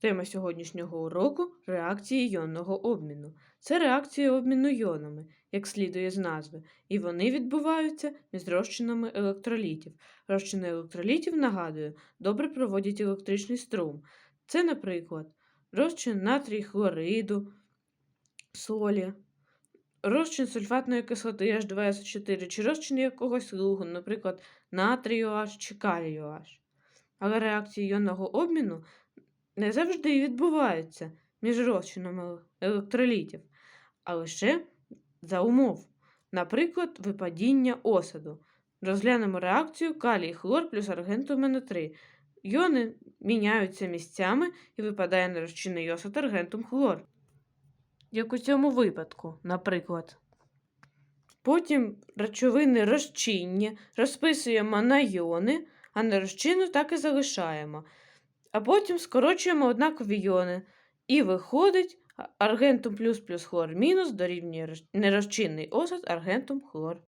Тема сьогоднішнього уроку реакції йонного обміну. Це реакція обміну йонами, як слідує з назви, і вони відбуваються між розчинами електролітів. Розчини електролітів, нагадую, добре проводять електричний струм. Це, наприклад, розчин натрій хлориду, солі, розчин сульфатної кислоти H2SO4 чи розчин якогось лугу, наприклад, натрію H чи калію H. Але реакції йонного обміну не завжди відбуваються між розчинами електролітів, а лише за умов, наприклад, випадіння осаду. Розглянемо реакцію калій хлор плюс аргентум НО3. Йони міняються місцями і випадає на розчинний осад аргентум хлор. Як у цьому випадку, наприклад. Потім речовини розчинні розписуємо на йони, а розчину так і залишаємо. А потім скорочуємо однакові йони. І виходить аргентум плюс плюс хлор мінус дорівнює нерозчинний осад аргентум хлор.